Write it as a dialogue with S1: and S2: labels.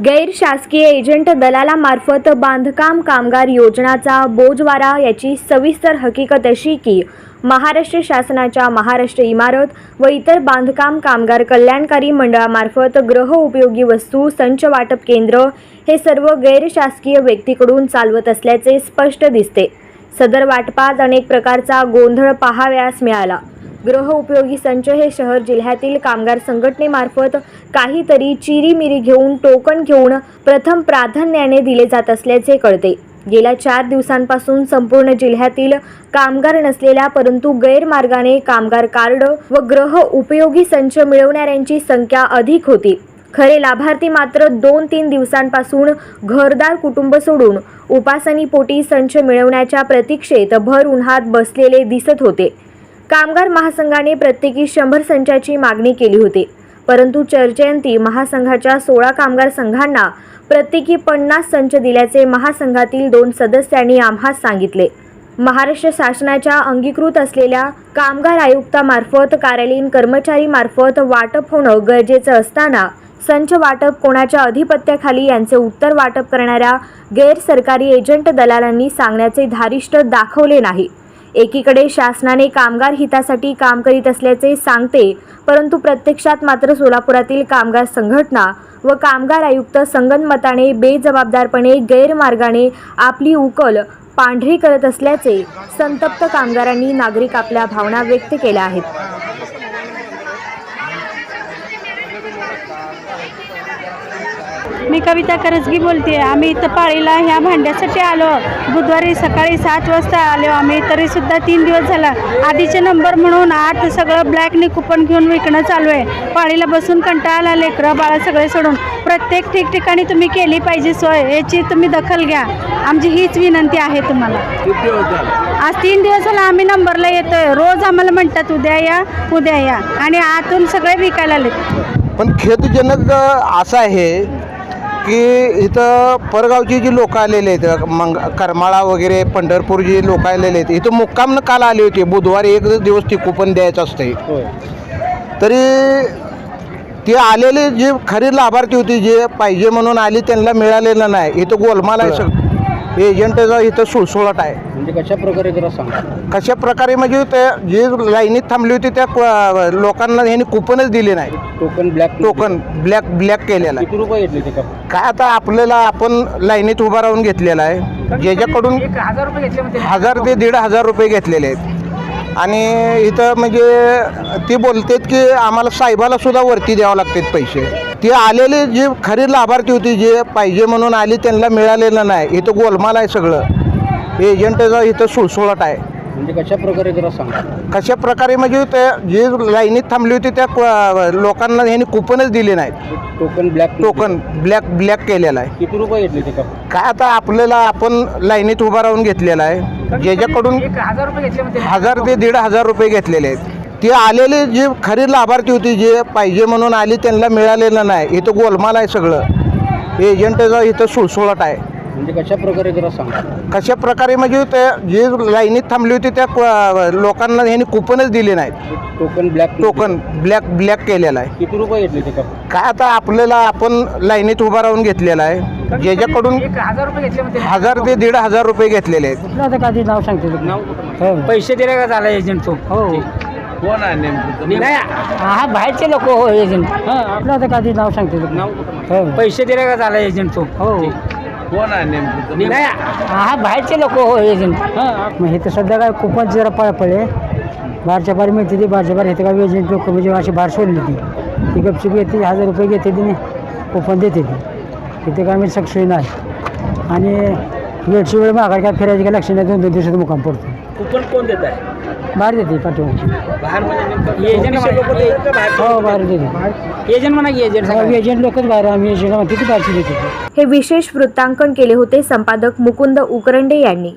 S1: गैरशासकीय agent दलालामार्फत बांधकाम कामगार योजनाचा बोजवारा याची सविस्तर हकीकत अशी की महाराष्ट्र शासनाच्या महाराष्ट्र इमारत व इतर बांधकाम कामगार कल्याणकारी मंडळामार्फत ग्रह उपयोगी वस्तू संच वाटप केंद्र हे सर्व गैरशासकीय व्यक्तीकडून चालवत असल्याचे स्पष्ट दिसते. सदर वाटपात अनेक प्रकारचा गोंधळ पाहावयास मिळाला. गृह उपयोगी संच हे शहर जिल्ह्यातील कामगार संघटनेमार्फत काहीतरी चिरीमिरी घेऊन टोकन घेऊन प्रथम प्राधान्याने दिले जात असल्याचे कळते. गेल्या चार दिवसांपासून संपूर्ण जिल्ह्यातील कामगार नसलेल्या परंतु गैरमार्गाने कामगार कार्ड व ग्रह उपयोगी संच मिळवणाऱ्यांची संख्या अधिक होती. खरे लाभार्थी मात्र दोन तीन दिवसांपासून घरदार कुटुंब सोडून उपासनीपोटी संच मिळवण्याच्या प्रतीक्षेत भर उन्हात बसलेले दिसत होते. कामगार महासंघाने प्रत्येकी शंभर संचाची मागणी केली होती. परंतु चर्चयंती महासंघाच्या सोळा कामगार संघांना प्रत्येकी पन्नास संच दिल्याचे महासंघातील दोन सदस्यांनी आम्हास सांगितले. महाराष्ट्र शासनाच्या अंगीकृत असलेल्या कामगार आयुक्तामार्फत कार्यालयीन कर्मचारीमार्फत वाटप होणं गरजेचं असताना संच वाटप कोणाच्या अधिपत्याखाली यांचे उत्तर वाटप करणाऱ्या गैरसरकारी एजंट दलालांनी सांगण्याचे धारिष्ट दाखवले नाही. एकीकडे शासनाने कामगार हितासाठी काम करीत असल्याचे सांगते परंतु प्रत्यक्षात मात्र सोलापुरातील कामगार संघटना व कामगार आयुक्त संगनमताने बेजबाबदारपणे गैरमार्गाने आपली उकल पांढरी करत असल्याचे संतप्त कामगारांनी नागरिक आपल्या भावना व्यक्त केल्या आहेत.
S2: मी कविता करजगी बोलते. आम्ही इथं पाळीला ह्या भांड्यासाठी आलो. बुधवारी सकाळी सात वाजता आलो आम्ही. तरी सुद्धा तीन दिवस झाला. आधीचे नंबर म्हणून आत सगळं ब्लॅकने कुपन घेऊन विकणं चालू आहे. पाळीला बसून कंटाळा लेकरं बाळा सगळे सोडून. प्रत्येक ठिकठिकाणी तुम्ही केली पाहिजे सोय. याची तुम्ही दखल घ्या. आमची हीच विनंती आहे तुम्हाला. आज तीन दिवस झाला आम्ही नंबरला येतोय. रोज आम्हाला म्हणतात उद्या या उद्या या. आणि आतून सगळे विकायला आलेत
S3: पण खेदजनक असं आहे की इथं परगावची जी लोकं आलेले आहेत मंग करमाळा वगैरे पंढरपूर जी लोकं आलेले आहेत इथं मुक्कामनं काल आली होती. बुधवारी एक दिवस ती कुपन द्यायचं असते तरी ती आलेली जी खरी लाभार्थी होती जे पाहिजे म्हणून आली त्यांना मिळालेलं नाही. इथं गोलमाल आहे सग एजंटचा इथं सुळसुळाट आहे.
S4: म्हणजे कशा प्रकारे जरा सांगा.
S3: कशा प्रकारे म्हणजे ते जे लाईनीत थांबली होती त्या क- लोकांना ह्यांनी कुपनच दिले नाही.
S4: Token black
S3: token black black केलेला आहे.
S4: किती रुपये घेतले ते का
S3: काय आता आपल्याला आपण लाईनीत उभा राहून घेतलेला आहे. ज्याच्याकडून
S4: हजार रुपये घेतले
S3: हजार ते दीड हजार रुपये घेतलेले आहेत. आणि इथं म्हणजे ती बोलतेत की आम्हाला साहेबाला सुद्धा वरती द्यावं लागतात पैसे. ती आलेली जी खरी लाभार्थी होती जे पाहिजे म्हणून आली त्यांना मिळालेलं नाही. इथं गोलमाल आहे सगळं. एजंटचा इथं सुळसुळाट आहे.
S4: म्हणजे कशा प्रकारे जरा सांगा.
S3: कशा प्रकारे म्हणजे ते जे लाईनीत थांबली होती त्या क- लोकांना ह्यांनी कुपनच दिले नाहीत.
S4: Token black
S3: token black black केलेला आहे.
S4: किती रुपये घेतले ते का
S3: काय आता आपल्याला आपण लाईनीत उभा राहून घेतलेला आहे. ज्याच्याकडून
S4: हजार रुपये घेतले
S3: हजार ते दीड हजार रुपये घेतलेले आहेत. ती आलेली जी खरी लाभार्थी होती जे पाहिजे म्हणून आली त्यांना मिळालेलं नाही. इथं गोलमाल आहे सगळं. एजंटचा इथं सुळसुळाट आहे.
S4: म्हणजे कशा प्रकारे जरा सांगा.
S3: कशा प्रकारे म्हणजे ते जे लाईनीत थांबली होती त्या क- लोकांना ह्यांनी कुपनच दिले नाहीत.
S4: Token black
S3: token black black केलेला आहे.
S4: किती रुपये घेतले ते का
S3: काय आता आपल्याला आपण लाईनीत उभा राहून घेतलेला आहे. ज्याच्याकडून
S4: हजार रुपये घेतले
S3: हजार ते दीड हजार रुपये घेतलेले आहेत.
S2: आता कधी नाव सांगते
S4: पैसे दिले का झाला एजंट तो
S2: हो.
S3: कोण आहे नेमकं?
S4: नाही हा बाहेरचे लोक हो एजंट.
S2: आपलं आता कधी नाव सांगते
S4: पैसे दिले का झाला एजंट तो?
S2: हो.
S3: कोण आहे नेमकं
S4: नाही हा बाहेरचे लोक हो एजंट.
S2: मग हे तर सध्या काय खूपच जरा पळ पडले बारच्या बार मिळते ती बारच्या बार हे तर काय एजंट लोक म्हणजे अशी बार सोडली ती. ती गपचूप येते हजार रुपये घेते तिने. कुपन देते ती. तिथे काय म्हणजे सक्सेस नाही. आणि वेळची वेळ माघार काय फिरायची काय लक्ष नाही दोन दोन दिवसात मुकाम पडतो.
S4: कुपन कोण देत आहे?
S2: बाहेर देते पाठवून.
S4: बाहेर म्हणजे एजंट
S2: हो बाहेर देते.
S4: एजंट म्हणा की एजंट
S2: एजंट लोकच बाहेर आम्ही एजंट म्हणते ती बाहेरची देते?
S1: हे विशेष वृत्तांकन केले होते संपादक मुकुंद उकरंडे यांनी.